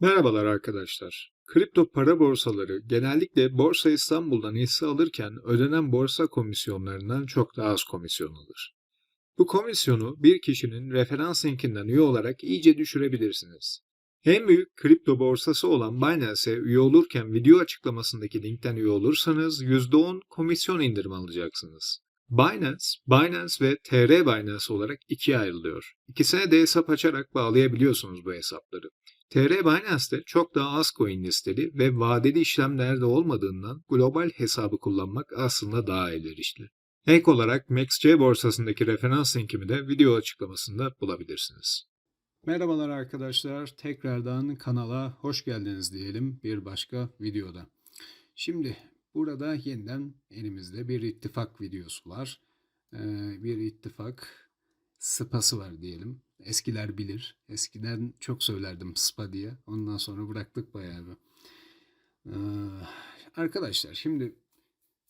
Merhabalar arkadaşlar. Kripto para borsaları genellikle Borsa İstanbul'dan hisse alırken ödenen borsa komisyonlarından çok daha az komisyon alır. Bu komisyonu bir kişinin referans linkinden üye olarak iyice düşürebilirsiniz. En büyük kripto borsası olan Binance'e üye olurken video açıklamasındaki linkten üye olursanız %10 komisyon indirimi alacaksınız. Binance, Binance ve TR Binance olarak ikiye ayrılıyor. İkisine de hesap açarak bağlayabiliyorsunuz bu hesapları. TR Binance'de çok daha az coin listeli ve vadeli işlemlerde olmadığından global hesabı kullanmak aslında daha elverişli. Ek olarak MaxC borsasındaki referans linkimi de video açıklamasında bulabilirsiniz. Merhabalar arkadaşlar. Tekrardan kanala hoş geldiniz diyelim bir başka videoda. Şimdi burada yeniden elimizde bir ittifak videosu var. Ee, bir ittifak spası var diyelim. Eskiler bilir. Eskiden çok söylerdim spa diye. Ondan sonra bıraktık bayağı bir. Ee, arkadaşlar şimdi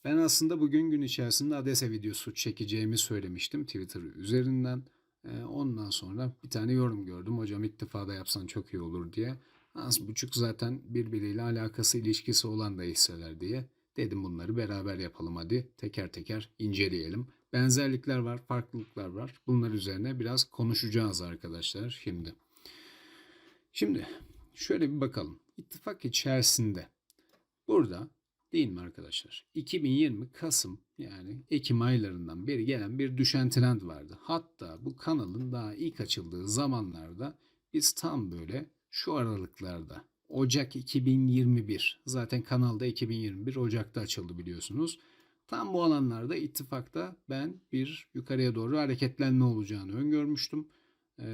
ben aslında bugün gün içerisinde Adese videosu çekeceğimi söylemiştim Twitter üzerinden. Ee, ondan sonra bir tane yorum gördüm. Hocam ittifada yapsan çok iyi olur diye. Az buçuk zaten birbiriyle alakası ilişkisi olan da hisseler diye. Dedim bunları beraber yapalım hadi. Teker teker inceleyelim. Benzerlikler var, farklılıklar var. Bunlar üzerine biraz konuşacağız arkadaşlar şimdi. Şimdi şöyle bir bakalım. İttifak içerisinde burada değil mi arkadaşlar? 2020 Kasım yani Ekim aylarından beri gelen bir düşen trend vardı. Hatta bu kanalın daha ilk açıldığı zamanlarda biz tam böyle şu aralıklarda Ocak 2021 zaten kanalda 2021 Ocak'ta açıldı biliyorsunuz. Tam bu alanlarda ittifakta ben bir yukarıya doğru hareketlenme olacağını öngörmüştüm. Ee,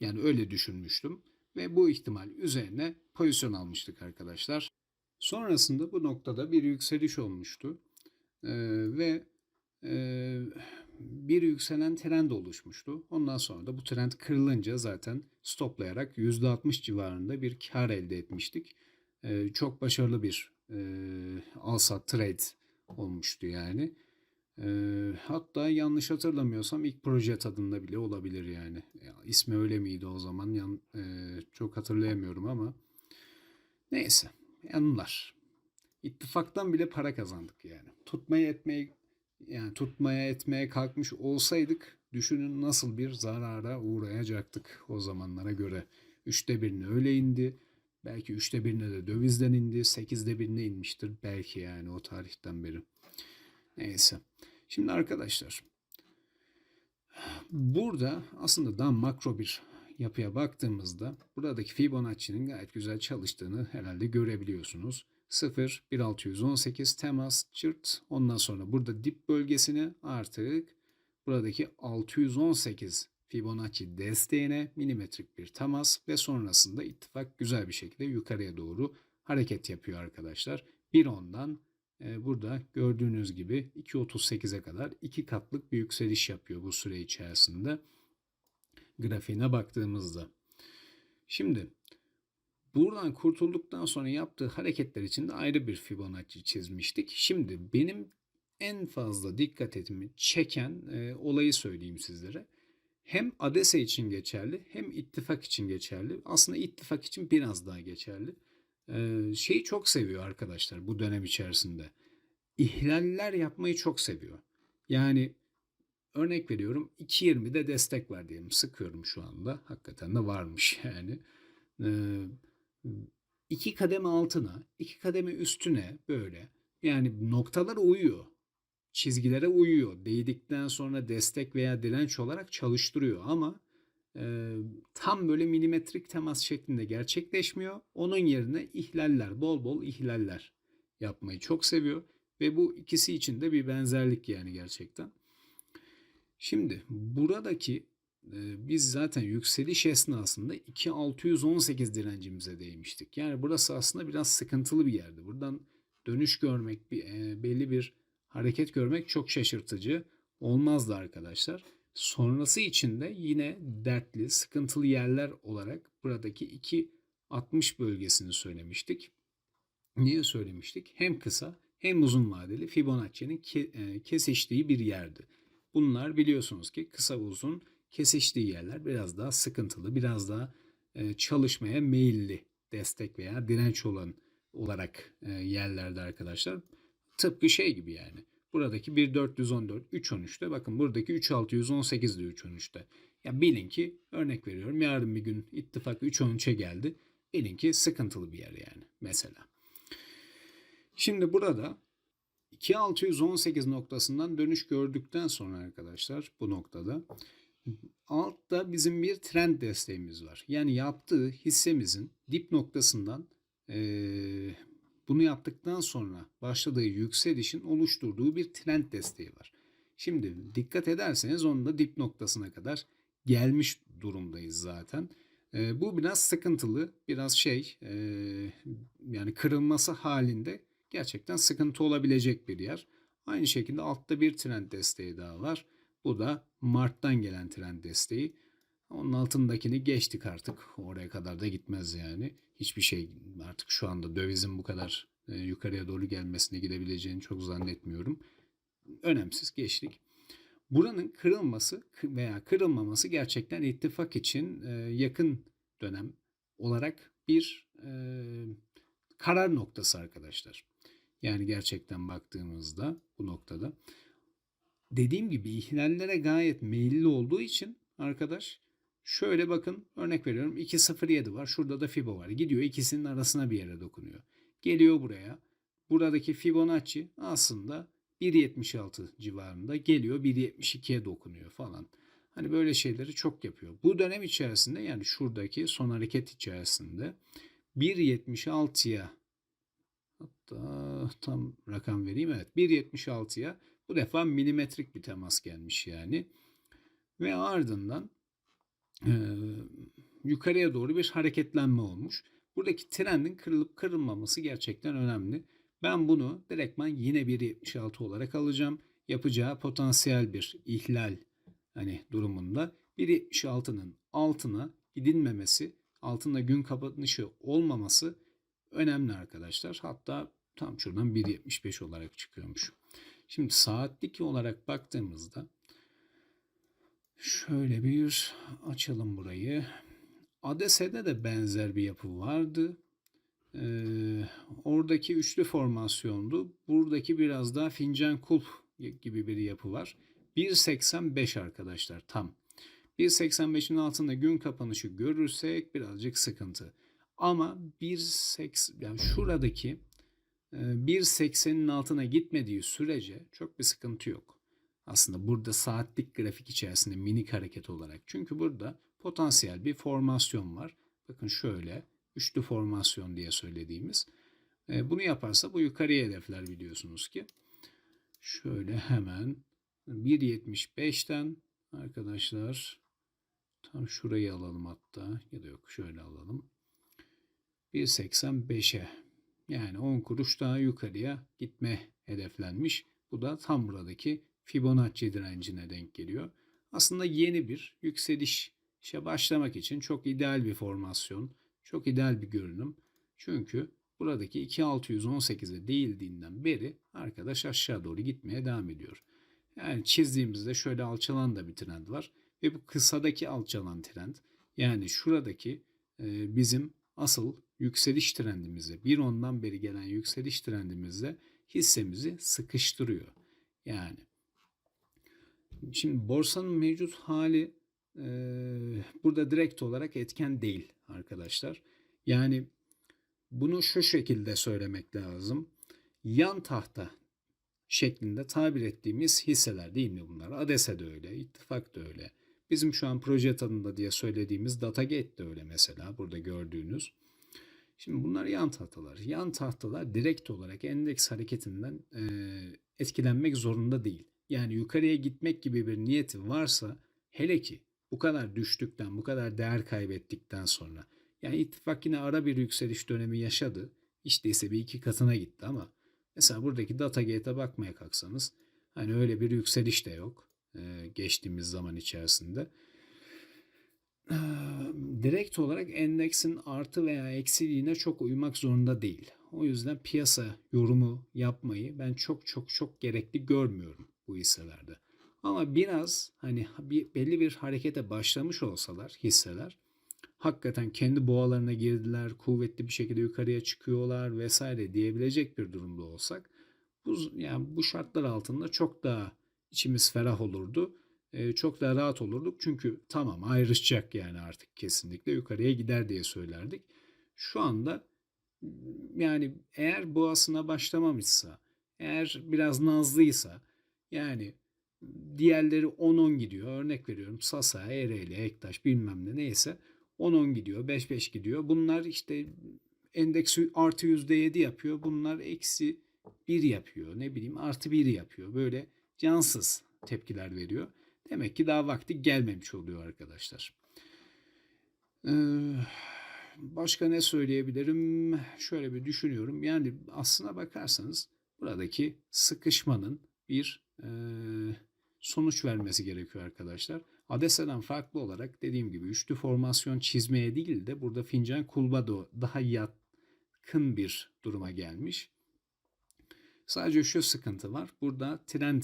yani öyle düşünmüştüm ve bu ihtimal üzerine pozisyon almıştık arkadaşlar. Sonrasında bu noktada bir yükseliş olmuştu Ee, ve e, bir yükselen trend oluşmuştu. Ondan sonra da bu trend kırılınca zaten stoplayarak %60 civarında bir kar elde etmiştik. Ee, çok başarılı bir e, al-sat trade olmuştu yani. Ee, hatta yanlış hatırlamıyorsam ilk proje tadında bile olabilir yani. Ya, ismi öyle miydi o zaman? Yan, e, çok hatırlayamıyorum ama. Neyse. Yanlar. İttifaktan bile para kazandık yani. Tutmaya etmeye yani tutmaya etmeye kalkmış olsaydık düşünün nasıl bir zarara uğrayacaktık o zamanlara göre. Üçte birine öyle indi. Belki üçte birine de dövizden indi. Sekizde birine inmiştir belki yani o tarihten beri. Neyse. Şimdi arkadaşlar burada aslında daha makro bir yapıya baktığımızda buradaki Fibonacci'nin gayet güzel çalıştığını herhalde görebiliyorsunuz. 0, 1618 temas, çırt. Ondan sonra burada dip bölgesini artık buradaki 618 Fibonacci desteğine milimetrik bir temas ve sonrasında ittifak güzel bir şekilde yukarıya doğru hareket yapıyor arkadaşlar. 1.10'dan e, burada gördüğünüz gibi 2.38'e kadar iki katlık bir yükseliş yapıyor bu süre içerisinde grafiğine baktığımızda. Şimdi buradan kurtulduktan sonra yaptığı hareketler için de ayrı bir Fibonacci çizmiştik. Şimdi benim en fazla dikkatimi çeken e, olayı söyleyeyim sizlere. Hem ADESE için geçerli hem ittifak için geçerli. Aslında ittifak için biraz daha geçerli. Ee, şeyi çok seviyor arkadaşlar bu dönem içerisinde. İhlaller yapmayı çok seviyor. Yani örnek veriyorum 2.20'de destek var diyelim. Sıkıyorum şu anda. Hakikaten de varmış yani. Ee, iki kademe altına, iki kademe üstüne böyle. Yani noktalar uyuyor. Çizgilere uyuyor. Değdikten sonra destek veya direnç olarak çalıştırıyor ama e, tam böyle milimetrik temas şeklinde gerçekleşmiyor. Onun yerine ihlaller, bol bol ihlaller yapmayı çok seviyor. Ve bu ikisi için de bir benzerlik yani gerçekten. Şimdi buradaki biz zaten yükseliş esnasında 2618 direncimize değmiştik. Yani burası aslında biraz sıkıntılı bir yerdi. Buradan dönüş görmek, belli bir hareket görmek çok şaşırtıcı olmazdı arkadaşlar. Sonrası için de yine dertli, sıkıntılı yerler olarak buradaki 2.60 bölgesini söylemiştik. Niye söylemiştik? Hem kısa hem uzun vadeli Fibonacci'nin kesiştiği bir yerdi. Bunlar biliyorsunuz ki kısa uzun kesiştiği yerler biraz daha sıkıntılı, biraz daha e, çalışmaya meyilli destek veya direnç olan olarak e, yerlerde arkadaşlar. Tıpkı şey gibi yani. Buradaki 1.414 3.13'te bakın buradaki 3.618 de 3.13'te. Ya bilin ki örnek veriyorum yarın bir gün ittifak 3.13'e geldi. Bilin ki sıkıntılı bir yer yani mesela. Şimdi burada 2618 noktasından dönüş gördükten sonra arkadaşlar bu noktada altta bizim bir trend desteğimiz var. Yani yaptığı hissemizin dip noktasından bunu yaptıktan sonra başladığı yükselişin oluşturduğu bir trend desteği var. Şimdi dikkat ederseniz onun da dip noktasına kadar gelmiş durumdayız zaten. Eee, bu biraz sıkıntılı, biraz şey eee, yani kırılması halinde gerçekten sıkıntı olabilecek bir yer. Aynı şekilde altta bir trend desteği daha var. Bu da Mart'tan gelen trend desteği. Onun altındakini geçtik artık. Oraya kadar da gitmez yani. Hiçbir şey artık şu anda dövizin bu kadar e, yukarıya doğru gelmesine gidebileceğini çok zannetmiyorum. Önemsiz geçtik. Buranın kırılması veya kırılmaması gerçekten ittifak için e, yakın dönem olarak bir e, karar noktası arkadaşlar. Yani gerçekten baktığımızda bu noktada dediğim gibi ihlallere gayet meyilli olduğu için arkadaş şöyle bakın örnek veriyorum 2.07 var şurada da Fibo var gidiyor ikisinin arasına bir yere dokunuyor. Geliyor buraya buradaki Fibonacci aslında 1.76 civarında geliyor 1.72'ye dokunuyor falan. Hani böyle şeyleri çok yapıyor. Bu dönem içerisinde yani şuradaki son hareket içerisinde 1.76'ya hatta tam rakam vereyim evet 1.76'ya bu defa milimetrik bir temas gelmiş yani. Ve ardından e, yukarıya doğru bir hareketlenme olmuş. Buradaki trendin kırılıp kırılmaması gerçekten önemli. Ben bunu direktman yine 1.76 olarak alacağım. Yapacağı potansiyel bir ihlal hani durumunda 1.76'nın altına gidilmemesi, altında gün kapanışı olmaması önemli arkadaşlar. Hatta tam şuradan 1.75 olarak çıkıyormuş. Şimdi saatlik olarak baktığımızda şöyle bir açalım burayı. ADS'de de benzer bir yapı vardı. Ee, oradaki üçlü formasyondu. Buradaki biraz daha fincan kulp gibi bir yapı var. 1.85 arkadaşlar tam. 1.85'in altında gün kapanışı görürsek birazcık sıkıntı. Ama 1.80 yani şuradaki 1.80'in altına gitmediği sürece çok bir sıkıntı yok. Aslında burada saatlik grafik içerisinde minik hareket olarak. Çünkü burada potansiyel bir formasyon var. Bakın şöyle üçlü formasyon diye söylediğimiz. Bunu yaparsa bu yukarıya hedefler biliyorsunuz ki. Şöyle hemen 1.75'ten arkadaşlar tam şurayı alalım hatta ya da yok şöyle alalım. 1.85'e yani 10 kuruş daha yukarıya gitme hedeflenmiş. Bu da tam buradaki Fibonacci direncine denk geliyor. Aslında yeni bir yükselişe başlamak için çok ideal bir formasyon, çok ideal bir görünüm. Çünkü buradaki 2618'e değildiğinden beri arkadaş aşağı doğru gitmeye devam ediyor. Yani çizdiğimizde şöyle alçalan da bir trend var. Ve bu kısadaki alçalan trend yani şuradaki bizim asıl yükseliş trendimize, bir ondan beri gelen yükseliş trendimizde hissemizi sıkıştırıyor. Yani şimdi borsanın mevcut hali e, burada direkt olarak etken değil arkadaşlar. Yani bunu şu şekilde söylemek lazım. Yan tahta şeklinde tabir ettiğimiz hisseler değil mi bunlar? ADESE de öyle, İttifak da öyle. Bizim şu an proje tadında diye söylediğimiz Datagate de öyle mesela burada gördüğünüz. Şimdi bunlar yan tahtalar. Yan tahtalar direkt olarak endeks hareketinden e, etkilenmek zorunda değil. Yani yukarıya gitmek gibi bir niyeti varsa hele ki bu kadar düştükten, bu kadar değer kaybettikten sonra yani ittifak yine ara bir yükseliş dönemi yaşadı. İşte ise bir iki katına gitti ama mesela buradaki Datagate'e bakmaya kalksanız hani öyle bir yükseliş de yok e, geçtiğimiz zaman içerisinde direkt olarak endeksin artı veya eksiliğine çok uymak zorunda değil. O yüzden piyasa yorumu yapmayı ben çok çok çok gerekli görmüyorum bu hisselerde. Ama biraz hani bir, belli bir harekete başlamış olsalar hisseler hakikaten kendi boğalarına girdiler, kuvvetli bir şekilde yukarıya çıkıyorlar vesaire diyebilecek bir durumda olsak bu yani bu şartlar altında çok daha içimiz ferah olurdu. Çok daha rahat olurduk. Çünkü tamam ayrışacak yani artık kesinlikle yukarıya gider diye söylerdik. Şu anda yani eğer boğasına başlamamışsa, eğer biraz nazlıysa yani diğerleri 10-10 gidiyor. Örnek veriyorum Sasa, Ereğli, Ektaş bilmem ne neyse 10-10 gidiyor, 5-5 gidiyor. Bunlar işte endeksi artı %7 yapıyor. Bunlar eksi 1 yapıyor. Ne bileyim artı 1 yapıyor. Böyle cansız tepkiler veriyor. Demek ki daha vakti gelmemiş oluyor arkadaşlar. Ee, başka ne söyleyebilirim? Şöyle bir düşünüyorum. Yani aslına bakarsanız buradaki sıkışmanın bir e, sonuç vermesi gerekiyor arkadaşlar. Adesa'dan farklı olarak dediğim gibi üçlü formasyon çizmeye değil de burada fincan kulba da daha yakın bir duruma gelmiş. Sadece şu sıkıntı var. Burada trend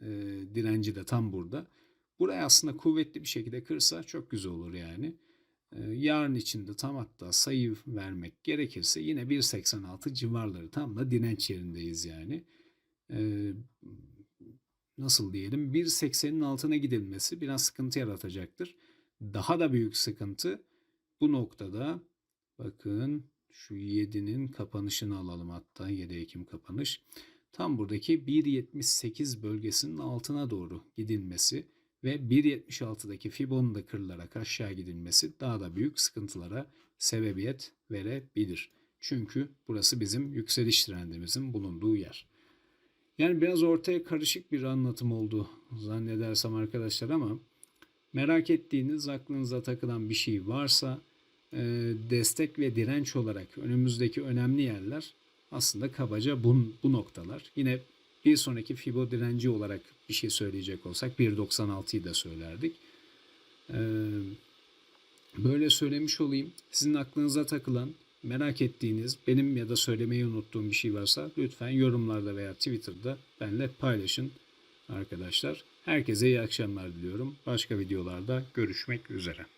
e, direnci de tam burada. Burayı aslında kuvvetli bir şekilde kırsa çok güzel olur yani. E, yarın içinde tam hatta sayı vermek gerekirse yine 1.86 civarları tam da direnç yerindeyiz yani. E, nasıl diyelim 1.80'in altına gidilmesi biraz sıkıntı yaratacaktır. Daha da büyük sıkıntı bu noktada bakın şu 7'nin kapanışını alalım hatta 7 Ekim kapanış. Tam buradaki 1.78 bölgesinin altına doğru gidilmesi ve 1.76'daki Fibon'un da kırılarak aşağı gidilmesi daha da büyük sıkıntılara sebebiyet verebilir. Çünkü burası bizim yükseliş trendimizin bulunduğu yer. Yani biraz ortaya karışık bir anlatım oldu zannedersem arkadaşlar ama merak ettiğiniz aklınıza takılan bir şey varsa e, destek ve direnç olarak önümüzdeki önemli yerler aslında kabaca bu, bu noktalar. Yine bir sonraki Fibo direnci olarak bir şey söyleyecek olsak 1.96'yı da söylerdik. Ee, böyle söylemiş olayım. Sizin aklınıza takılan, merak ettiğiniz, benim ya da söylemeyi unuttuğum bir şey varsa lütfen yorumlarda veya Twitter'da benimle paylaşın arkadaşlar. Herkese iyi akşamlar diliyorum. Başka videolarda görüşmek üzere.